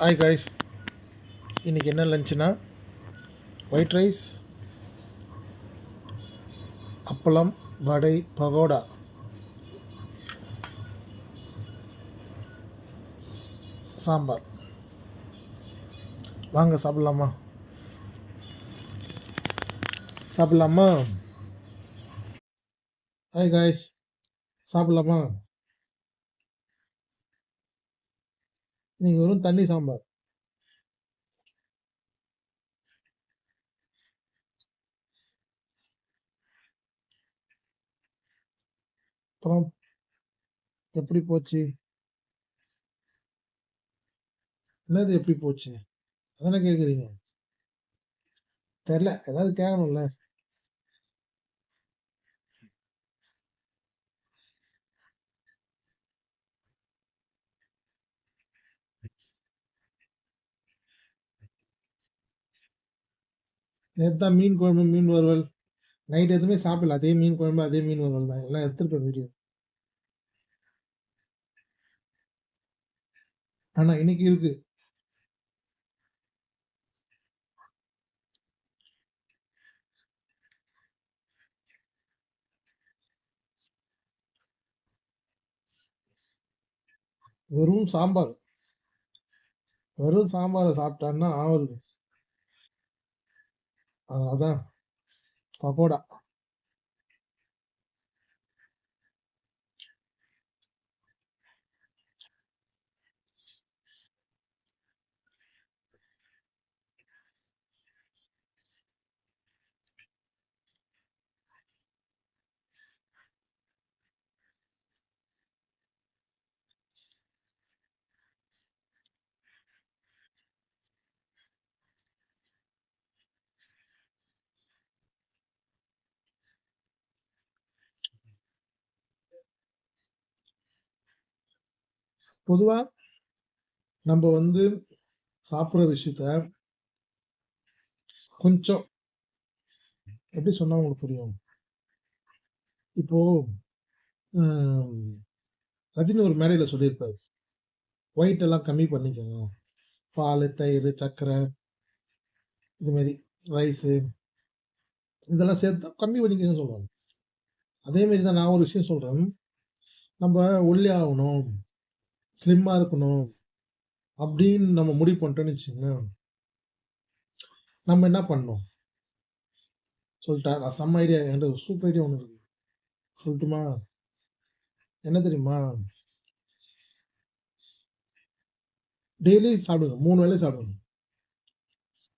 Hi guys இன்றைக்கி என்ன லஞ்சுனா white rice அப்பளம் வடை பகோடா. சாம்பார். வாங்க சாப்பிட்லாமா? சாப்பிட்லாமா? Hi guys சாப்பிட்லாமா? இன்னைக்கு வெறும் தண்ணி சாம்பார். அப்புறம் எப்படி போச்சு? என்னது எப்படி போச்சு? அதானே கேட்குறீங்க தெரில. ஏதாவது கேட்கணும்ல இதுதான் மீன் குழம்பு மீன் வறுவல். நைட் எதுவுமே சாப்பிடல. அதே மீன் குழம்பு அதே மீன் வறுவல் தான். எல்லாம் எடுத்துருப்பேன் வீடியோ ஆனா இன்னைக்கு இருக்கு. வெறும் சாம்பார். வெறும் சாம்பாரை சாப்பிட்டான்னா ஆவருது. அதான் பகோடா பொதுவாக நம்ம வந்து சாப்பிட்ற விஷயத்த கொஞ்சம் எப்படி சொன்னா உங்களுக்கு புரியும்? இப்போ ரஜினி ஒரு மேடையில சொல்லியிருப்பாரு. ஒயிட் எல்லாம் கம்மி பண்ணிக்கோங்க. பால் தயிர் சர்க்கரை இது மாதிரி ரைஸு இதெல்லாம் சேர்த்து கம்மி பண்ணிக்கோங்கன்னு சொல்லுவாங்க. அதே மாதிரி தான் நான் ஒரு விஷயம் சொல்கிறேன் நம்ம ஒல்லி ஆகணும். ஸ்லிம்மாக இருக்கணும் அப்படின்னு நம்ம முடிவு பண்ணிட்டோம்னு வச்சுங்களேன் நம்ம என்ன பண்ணோம் சொல்லிட்டா நான் செம்ம ஐடியா என்கிட்ட சூப்பர் ஐடியா ஒன்று இருக்கு. சொல்லட்டுமா? என்ன தெரியுமா? டெய்லி சாப்பிடுங்க. மூணு வேலையும் சாப்பிடுங்க.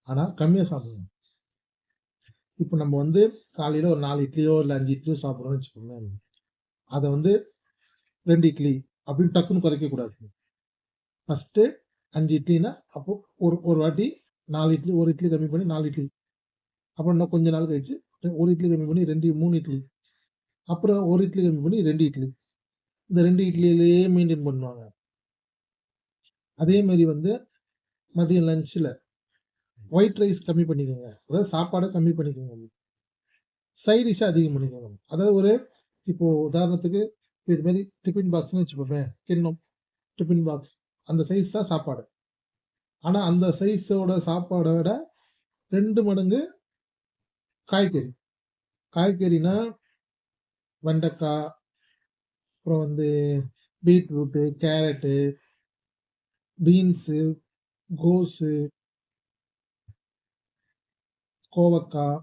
ஆனால் கம்மியாக சாப்பிடுங்க. இப்போ நம்ம வந்து காலையில் ஒரு நாலு இட்லியோ இல்லை அஞ்சு இட்லியோ சாப்பிட்றோம்னு வச்சுக்கோங்களேன். அதை வந்து ரெண்டு இட்லி அப்படின்னு டக்குன்னு குறைக்க கூடாது. அஞ்சு இட்லினா அப்போ ஒரு ஒரு வாட்டி நாலு இட்லி ஒரு இட்லி கம்மி பண்ணி நாலு இட்லி. அப்புறம் இன்னும் கொஞ்ச நாள் கழிச்சு ஒரு இட்லி கம்மி பண்ணி ரெண்டு மூணு இட்லி. அப்புறம் ஒரு இட்லி கம்மி பண்ணி ரெண்டு இட்லி. இந்த ரெண்டு இட்லியிலேயே மெயின்டைன் பண்ணுவாங்க. அதே மாதிரி வந்து மதியம் லஞ்சில் ஒயிட் ரைஸ் கம்மி பண்ணிக்கோங்க. அதாவது சாப்பாடை கம்மி பண்ணிக்கோங்க. சைட் டிஷ்ஷை அதிகம் பண்ணிக்கோங்க. அதாவது ஒரு இப்போது உதாரணத்துக்கு இது மாரி டிஃபின் பாக்ஸ்னு வச்சுப்போமே கிண்ணம் டிஃபின் பாக்ஸ் அந்த சைஸ் தான் சாப்பாடு. ஆனால் அந்த சைஸோட சாப்பாடை விட ரெண்டு மடங்கு காய்கறி. காய்கறினா வெண்டைக்காய் அப்புறம் வந்து பீட்ரூட்டு கேரட்டு பீன்ஸு கோஸு கோவக்காய்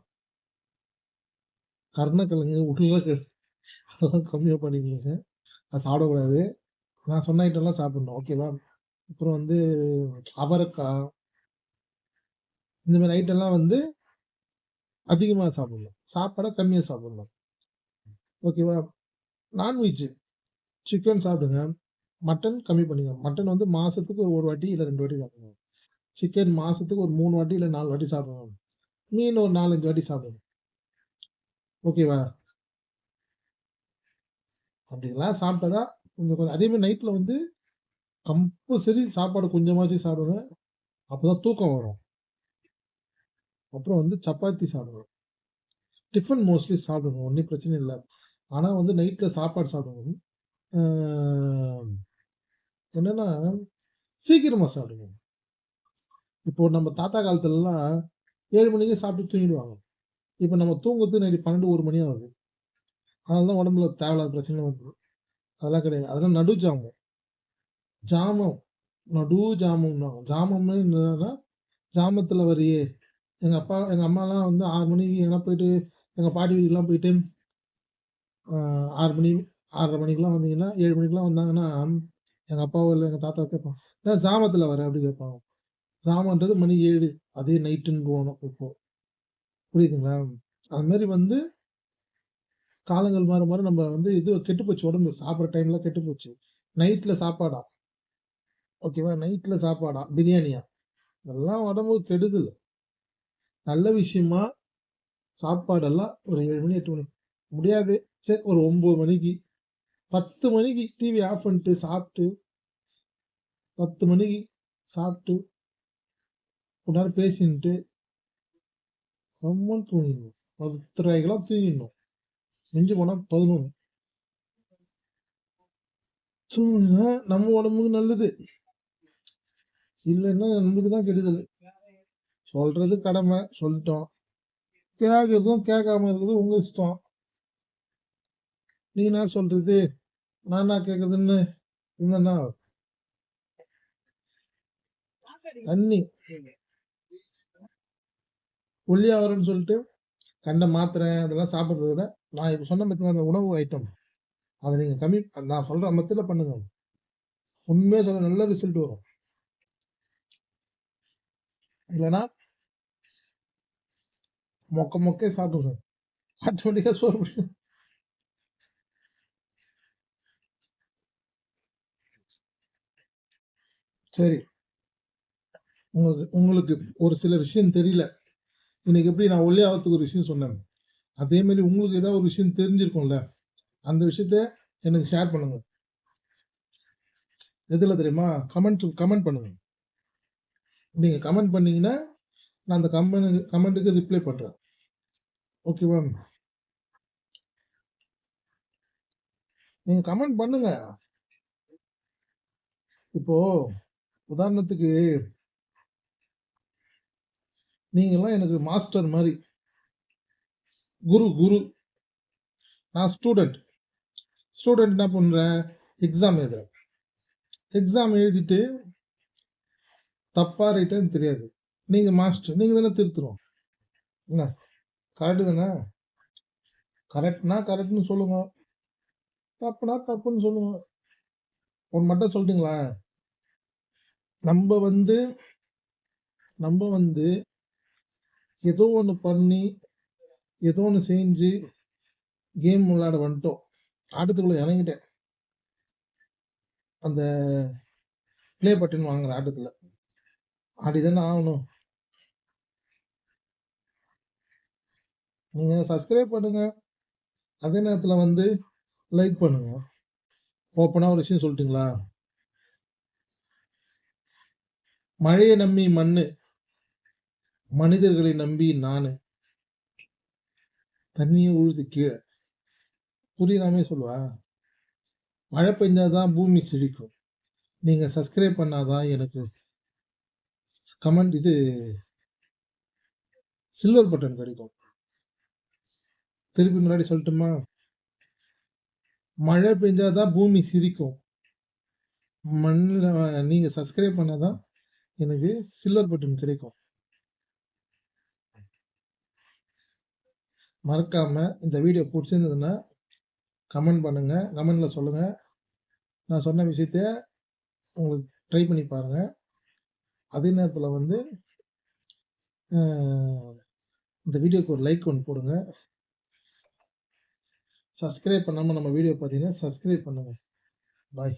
கருணக்கிழங்கு உருளைக்கிழங்கு. அதெல்லாம் கம்மியாக பண்ணிக்கோங்க அது சாப்பிடக்கூடாது. நான் சொன்ன ஐட்டம்லாம் சாப்பிடணும். ஓகேவா அப்புறம் வந்து அவரைக்காய். இந்த மாதிரி ஐட்டம்லாம் வந்து அதிகமாக சாப்பிடணும். சாப்பாடை கம்மியாக சாப்பிடணும். ஓகேவா நான்வெஜ் சிக்கன் சாப்பிடுங்க. மட்டன் கம்மி பண்ணிக்கோங்க. மட்டன் வந்து மாதத்துக்கு ஒரு வாட்டி இல்லை ரெண்டு வாட்டி சாப்பிடுங்க சிக்கன் மாதத்துக்கு ஒரு மூணு வாட்டி இல்லை நாலு வாட்டி சாப்பிடுங்க மீன் ஒரு நாலஞ்சு வாட்டி சாப்பிடுங்க ஓகேவா அப்படிலாம் சாப்பிட்டா தான் கொஞ்சம் கொஞ்சம் அதே மாதிரி நைட்டில் வந்து கம்பல்சரி சாப்பாடு கொஞ்சமாச்சும் அப்போ தான் தூக்கம் வரும். அப்புறம் வந்து சப்பாத்தி சாப்பிடுவோம் டிஃபன் மோஸ்ட்லி சாப்பிடுவோம் ஒன்றும் பிரச்சனை இல்லை. ஆனால் வந்து நைட்டில் சாப்பாடு சாப்பிடுவோம் என்னென்னா சீக்கிரமாக சாப்பிடுவோம் இப்போ நம்ம தாத்தா காலத்துலலாம் ஏழு மணிக்கே சாப்பிட்டு தூங்கிடுவாங்க. இப்போ நம்ம தூங்குறது நைட்டு 12, 1 மணி ஆகுது. அதனால தான் உடம்புல தேவையில்லாத பிரச்சனை வருது. அதெல்லாம் கிடையாது. அதெல்லாம் நடு ஜாமம். ஜாமம். நடு ஜாமம் ஜாமம்னு என்னன்னா ஜாமத்தில் வரியே. எங்கள் அப்பா எங்கள் அம்மாலாம் வந்து ஆறு மணிக்கு எங்கனா போயிட்டு, எங்கள் பாட்டி வீட்டுக்குலாம் போயிட்டு, ஆறு மணி ஆறரை மணிக்கெல்லாம் வந்தீங்கன்னா, ஏழு மணிக்கெலாம் வந்தாங்கன்னா, எங்கள் அப்பாவோ இல்லை எங்கள் தாத்தாவோ கேட்பாங்க. நான் ஜாமத்தில் வர?" அப்படி கேட்பாங்க. ஜாமன்றது மணி ஏழு அதே நைட்டுன்றுவோம் இப்போ. புரியுதுங்களா? அதுமாரி வந்து காலங்கள் மாற மாற நம்ம வந்து இது கெட்டு போச்சு உடம்பு. சாப்பிட்ற டைம்லாம் கெட்டு போச்சு. நைட்ல சாப்பாடா? ஓகேவா? நைட்ல சாப்பாடா? பிரியாணியா? இதெல்லாம் உடம்புக்கு கெடுதல். நல்ல விஷயமா சாப்பாடெல்லாம் ஒரு ஏழு மணி, எட்டு மணி முடியாது. சரி ஒரு ஒம்பது மணிக்கு, 10 மணிக்கு டிவி ஆஃப் பண்ணிட்டு சாப்பிட்டு 10 மணிக்கு சாப்பிட்டு கொஞ்ச நேரம் பேசின்ட்டு ரொம்ப தூங்கிடணும். 10:30க்கெல்லாம் தூங்கிடணும். மிஞ்சி போனால் பதினொன்று சூழ்நிலை நம்ம உடம்புக்கு நல்லது. இல்லைன்னா நம்மளுக்கு தான் கெடுதல். சொல்றது கடமை. சொல்லிட்டோம். கேட்கறதும் கேட்காம இருக்கிறதும் உங்க இஷ்டம். நீ என்ன சொல்றது? நான் என்ன கேட்கறதுன்னு இருந்தேன்னா தண்ணி. ஒல்லியாவரேன்னு சொல்லிட்டு, கண்ட மாத்திரை அதெல்லாம் சாப்பிட்றத விட, நான் இப்போ சொன்ன மத்தியில் அந்த உணவு ஐட்டம். அதை நீங்கள் கம்மி நான் சொல்கிற மத்தியில் பண்ணுங்க. உண்மையாக சொல்ல நல்ல ரிசல்ட் வரும். இல்லைன்னா மொக்க மொக்கே சாப்பிடுவோம் ஆட்டோமேட்டிக்காக சோறு பிடிக்கும். சரி. உங்களுக்கு உங்களுக்கு ஒரு சில விஷயம் தெரியல. இன்னைக்கு எப்படி நான் ஒல்லியாவத்துக்கு ஒரு விஷயம் சொன்னேன். அதே மாதிரி உங்களுக்கு ஏதாவது ஒரு விஷயம் தெரிஞ்சிருக்கும்ல. அந்த விஷயத்த எனக்கு ஷேர் பண்ணுங்க. எதில் தெரியுமா? கமெண்ட் கமெண்ட் பண்ணுங்க. நீங்கள் கமெண்ட் பண்ணீங்கன்னா, நான் அந்த கமெண்ட் கமெண்ட்டுக்கு ரிப்ளை பண்ணுறேன் ஓகேவா? நீங்கள் கமெண்ட் பண்ணுங்க. இப்போ உதாரணத்துக்கு நீங்கள்லாம் எனக்கு மாஸ்டர் மாதிரி குரு குரு. நான் ஸ்டூடெண்ட் ஸ்டூடெண்ட் என்ன பண்ணுறேன் எக்ஸாம் எழுதுறேன். எக்ஸாம் எழுதிட்டு தப்பாக ரைட்டான்னு தெரியாது. நீங்கள் மாஸ்டர். நீங்கள் தானே திருத்தணும். என்ன? கரெக்டு தானே? கரெக்ட்னா கரெக்ட்னு சொல்லுங்க. தப்புனா தப்புன்னு சொல்லுங்க. ஒன்று மட்டும் சொல்லட்டுங்களா? நம்ம வந்து நம்ம வந்து ஏதோ ஒன்று பண்ணி, ஏதோ ஒன்று செஞ்சு கேம் விளையாட வந்துட்டோம். ஆட்டத்துக்குள்ளே இறங்கிட்டேன். அந்த பிளே பட்டன் வாங்குற ஆட்டத்தில் ஆடிதானே ஆகணும். நீங்கள் சப்ஸ்கிரைப் பண்ணுங்க. அதே நேரத்தில் வந்து லைக் பண்ணுங்க. ஓப்பனாக ஒரு விஷயம் சொல்லிட்டுங்களா மழையை நம்பி மண்ணு. மனிதர்களை நம்பி நான் தண்ணியை உழுது கீழே புரியுற சொல்லுவா மழை பெஞ்சா தான் பூமி செழிக்கும். நீங்கள் சப்ஸ்கிரைப் பண்ணாதான் எனக்கு கமெண்ட் இது சில்வர் பட்டன் கிடைக்கும். திருப்பி முன்னாடி சொல்லட்டுமா? மழை பெஞ்சா தான் பூமி சிரிக்கும். மண்ணில் நீங்கள் சப்ஸ்கிரைப் பண்ணாதான் எனக்கு சில்வர் பட்டன் கிடைக்கும். மறக்காமல் இந்த வீடியோ பிடிச்சிருந்ததுன்னா கமெண்ட் பண்ணுங்கள் கமெண்ட்டில் சொல்லுங்கள் நான் சொன்ன விஷயத்த உங்களுக்கு ட்ரை பண்ணி பாருங்கள் அதே நேரத்தில் வந்து இந்த வீடியோக்கு ஒரு லைக் ஒன்று போடுங்க. சப்ஸ்கிரைப் பண்ணாமல் நம்ம வீடியோ பார்த்தீங்கன்னா, சப்ஸ்கிரைப் பண்ணுங்கள் பாய்.